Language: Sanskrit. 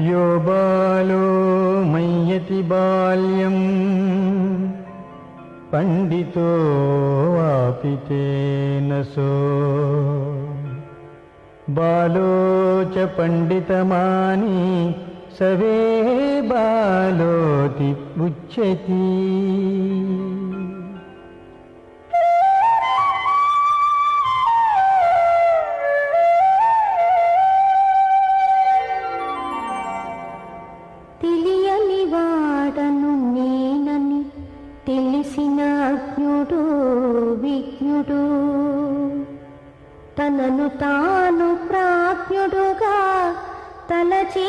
यो बालो मय्यति बाल्यम् पण्डितो वापि तेन सो। बालो च पण्डितमानी सवे बालोति उच्यति వాడను నేనని తెలిసిన అజ్ఞుడు విజ్ఞుడు. తనను తాను ప్రాజ్ఞుడుగా తలచే